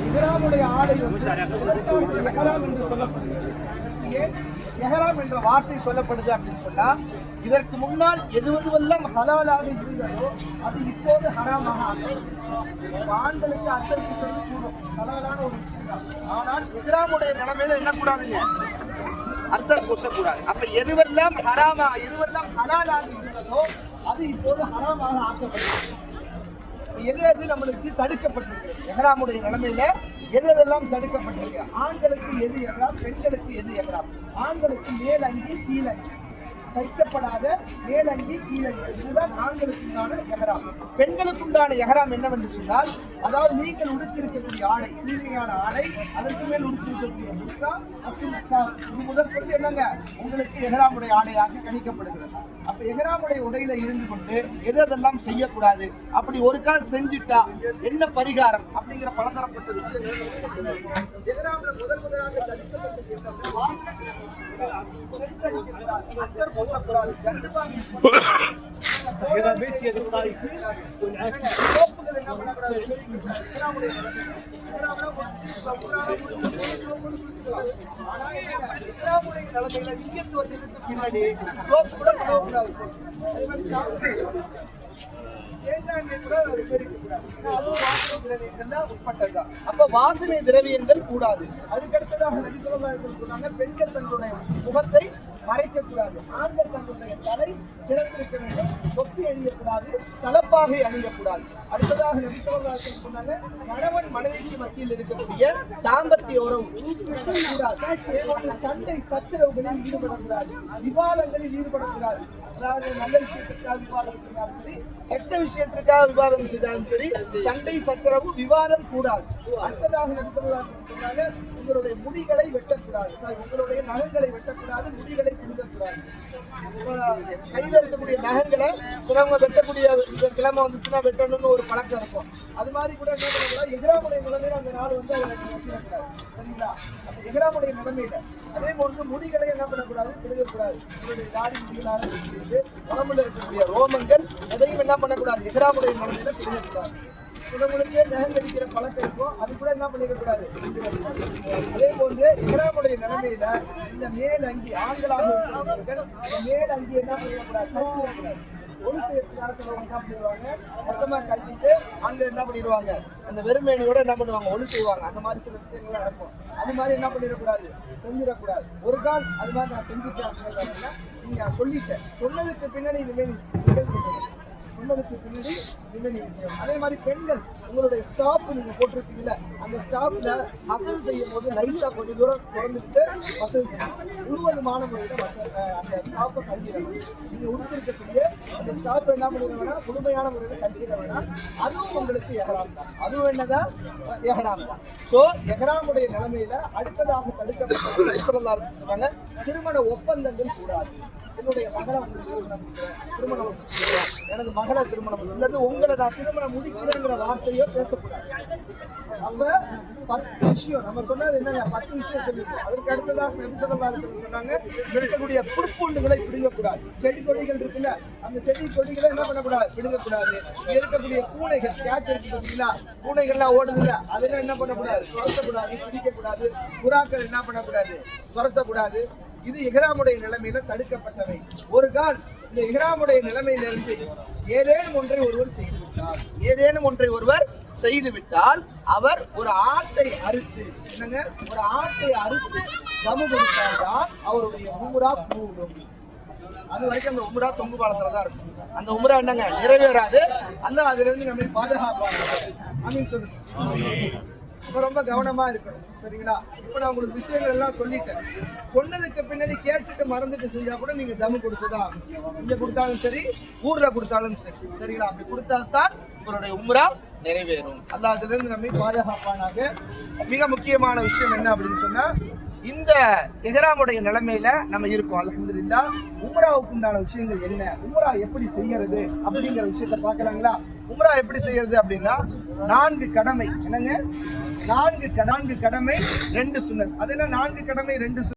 எஹராமுடைய ஆடை வந்து எஹராம் என்று சொல்லப்படுகிறது. ஏன்? எஹராம் என்ற வார்த்தை சொல்லப்படுது அப்படின்னு சொன்னா இதற்கு முன்னால் எதுவதுவெல்லாம் ஹலாலாக இருந்ததோ அது இப்போது ஹராமாக ஆகும் ஆண்களுக்கு அத்தனை சொல்லி கூடும் ஹலாலான ஒரு விஷயம் தான் ஆனால் எஹராமுடைய நிலைமையில என்ன கூடாதுங்க? அர்த்தம் பூசக்கூடாது. அப்ப எதுவெல்லாம் ஹராமா எதுவெல்லாம் ஹலாலாக இருந்ததோ அது இப்போது ஹராமாக ஆக்கப்படுகிறது எது எது நம்மளுக்கு தடுக்கப்பட்டிருக்கு? எஹராமுடைய நிலைமையில எது எதெல்லாம் தடுக்கப்பட்டிருக்கு? ஆண்களுக்கு எது எஹராம் பெண்களுக்கு எது எகராம் ஆண்களுக்கு மேலங்கி கீழங்கி தைக்கப்படாத மேலங்கி கீழங்கி இதுதான் ஆண்களுக்குண்டான எகராம் பெண்களுக்குண்டான பெண்களுக்கு உண்டான என்னவென்று சொன்னால் அதாவது நீங்கள் உடுத்திருக்கக்கூடிய ஆடை தூய்மையான ஆடை அதற்கு மேல் உடுத்திருக்கக்கூடிய முஸ்கா மற்றும் ஸ்கார்ஃப். இது முதற்கொண்டு என்னங்க? உங்களுக்கு எஹராமுடைய ஆடையாக கணிக்கப்படுகிறது. அப்ப எஹராமுடைய உடையில இருந்து கொண்டு எது எதெல்லாம் செய்யக்கூடாது? அப்படி ஒரு கால் செஞ்சுட்டா என்ன பரிகாரம்? அப்படிங்கிற பலதரப்பட்ட விஷயங்கள் எஹராம்ல முதல் முதலாக பின்னாடி கூட சொல்லக்கூடாது அதே மாதிரி அப்ப வாசனை திரவியங்கள் கூடாது. அதுக்கடுத்ததாக சொன்னாங்க பெண்கள் தங்களுடைய முகத்தை மறைக்க கூடாது ஆண்கள் தங்களுடைய தலை திறந்திருக்க வேண்டும். அணியக்கூடாது தலப்பாகை அணியக்கூடாது அடுத்ததாக நபி ஸல்லல்லாஹு சொன்னாங்க கணவன் மனைவிக்கு மத்தியில் இருக்கக்கூடிய தாம்பத்திய உறவு சண்டை சச்சரவுகளில் ஈடுபடக்கூடாது. விவாதங்களில் ஈடுபடக்கூடாது. அதாவது நல்ல விஷயத்திற்காக விவாதம் செய்தாலும் சரி கெட்ட விஷயத்திற்காக விவாதம் செய்தாலும் சரி சண்டை சச்சரவு விவாதம் கூடாது. அடுத்ததாக நபி ஸல்லல்லாஹு சொன்னாங்க உங்களுடைய முடிகளை வெட்டக்கூடாது. உங்களுடைய நகங்களை வெட்டக்கூடாது முடிகளை பிடுங்கக்கூடாது. கையில் இருக்கக்கூடிய நகங்களை சிலவங்க வெட்டக்கூடிய இந்த கிழமை வந்துச்சுன்னா வெட்டணும்னு ஒரு பழக்கம் இருக்கும். அது மாதிரி கூட என்ன பண்ணக்கூடாது? எதிராமுடைய நிலைமையில அந்த நாள் வந்து அதை வெட்டிடக்கூடாது சரிங்களா? அந்த எதிராமுடைய நிலைமையில. அதே போன்று முடிகளை என்ன பண்ணக்கூடாது? பிடுங்கக்கூடாது இவருடைய தாடி முடிகளாக இருக்கிறது உடம்புல இருக்கக்கூடிய ரோமங்கள் எதையும் என்ன பண்ணக்கூடாது? எதிராமுடைய நிலைமையில பிடுங்கக்கூடாது சிலவங்களுக்கு நகம் அடிக்கிற பழக்கம் இருக்கும் அது கூட என்ன பண்ணிடக்கூடாது அதே போன்று எகராமுடைய நிலைமையில இந்த மேல் அங்கி ஆண்களாக இருக்கிறவர்கள் இந்த மேல் அங்கி என்ன பண்ணிடக்கூடாது? கட்டிடக்கூடாது ஒரு சேர்த்து நேரத்தில் என்ன பண்ணிடுவாங்க? மொத்தமா கட்டிட்டு ஆண்கள் என்ன பண்ணிடுவாங்க? அந்த வெறுமேனியோட என்ன பண்ணுவாங்க? ஒளி செய்வாங்க அந்த மாதிரி சில விஷயங்கள் நடக்கும். அது மாதிரி என்ன பண்ணிடக்கூடாது? செஞ்சிடக்கூடாது. ஒரு கால் அது மாதிரி நான் செஞ்சுட்டேன் அப்படின்னா நீங்கள் சொல்லிட்டேன். சொன்னதுக்கு பின்னாடி இனிமேல் நிகழ்ச்சி சொன்னதுக்கு பின்னாடி அதே மாதிரி பெண்கள் உங்களுடைய ஸ்டாப் நீங்க போட்டிருக்கீங்கல்ல அந்த ஸ்டாப்ல மசல் செய்யும் போது லைட்டா கொஞ்சம் தூரம் திறந்துட்டு மசல் செய்யணும் முழுவதுமான முறையில் அந்த ஸ்டாப்பை கழிச்சிடணும் நீங்க உடுத்திருக்கக்கூடிய அந்த ஸ்டாப் என்ன பண்ணிட வேணாம் முழுமையான முறையில் கழிச்சிட வேணா அதுவும் உங்களுக்கு எஹராம் தான். அதுவும் என்னதான் எஹராம் தான். ஸோ எஹராமுடைய நிலைமையில அடுத்ததாக தடுக்கப்பட்ட திருமண ஒப்பந்தங்கள் கூடாது. என்னுடைய மகளை வந்து திருமணம் திருமணம் எனது மகளை திருமணம் அல்லது உங்களை நான் திருமணம் முடிக்கிறேங்கிற வார்த்தையோ பேசக்கூடாது நம்ம பத்து விஷயம் நம்ம சொன்னது என்னங்க பத்து விஷயம் சொல்லிருக்கோம் அதற்கு அடுத்ததாக நபி சொன்னாங்க இருக்கக்கூடிய புற்பூண்டுகளை பிடுங்கக்கூடாது செடி கொடிகள் இருக்குல்ல அந்த செடி கொடிகளை என்ன பண்ணக்கூடாது பிடுங்கக்கூடாது இருக்கக்கூடிய பூனைகள் கேட் இருக்கு பார்த்தீங்களா பூனைகள்லாம் ஓடுதுல அதெல்லாம் என்ன பண்ணக்கூடாது துரத்தக்கூடாது பிடிக்கக்கூடாது புறாக்கள் என்ன பண்ணக்கூடாது துரத்தக்கூடாது இது இஹ்ராமுடைய நிலைமையில தடுக்கப்பட்டவை. ஒரு கால் இந்த இஹ்ராமுடைய நிலைமையிலிருந்து ஏதேனும் ஒன்றை ஒருவர் செய்து விட்டார் ஏதேனும் ஒன்றை ஒருவர் செய்து விட்டால் அவர் ஒரு ஆட்டை அறுத்து என்னங்க? ஒரு ஆட்டை அறுத்து தமு கொடுத்தால்தான் அவருடைய உமுரா கூடும். அது வரைக்கும் அந்த உமுரா தொங்கு பாலத்துல தான் இருக்கும். அந்த உமுரா என்னங்க? நிறைவேறாது. அல்ல அதுல இருந்து நம்ம பாதுகாப்பாங்க அப்படின்னு சொல்லுங்க. இப்போ ரொம்ப கவனமாக இருக்கணும் சரிங்களா? இப்போ நான் உங்களுக்கு விஷயங்கள் எல்லாம் சொல்லிட்டேன். சொன்னதுக்கு பின்னாடி கேட்டுட்டு மறந்துட்டு செஞ்சால் கூட நீங்கள் தமு கொடுத்துதான் இங்கே கொடுத்தாலும் சரி ஊரில் கொடுத்தாலும் சரி சரிங்களா? அப்படி கொடுத்தால்தான் உங்களுடைய உம்ரா நிறைவேறும். அல்ல அதுல நம்மை பாதுகாப்பானாக. மிக முக்கியமான விஷயம் என்ன அப்படின்னு சொன்னால் இந்த எஹராமுடைய நிலைமையில நம்ம இருக்கோம் அலமதுல்லா உம்ராவுக்கு உண்டான விஷயங்கள் என்ன? உம்ரா எப்படி செய்யறது அப்படிங்கிற விஷயத்த பாக்குறாங்களா உம்ரா எப்படி செய்யறது அப்படின்னா நான்கு கடமை. என்னங்க? நான்கு நான்கு கடமை ரெண்டு சுன்னத் அதெல்லாம் நான்கு கடமை ரெண்டு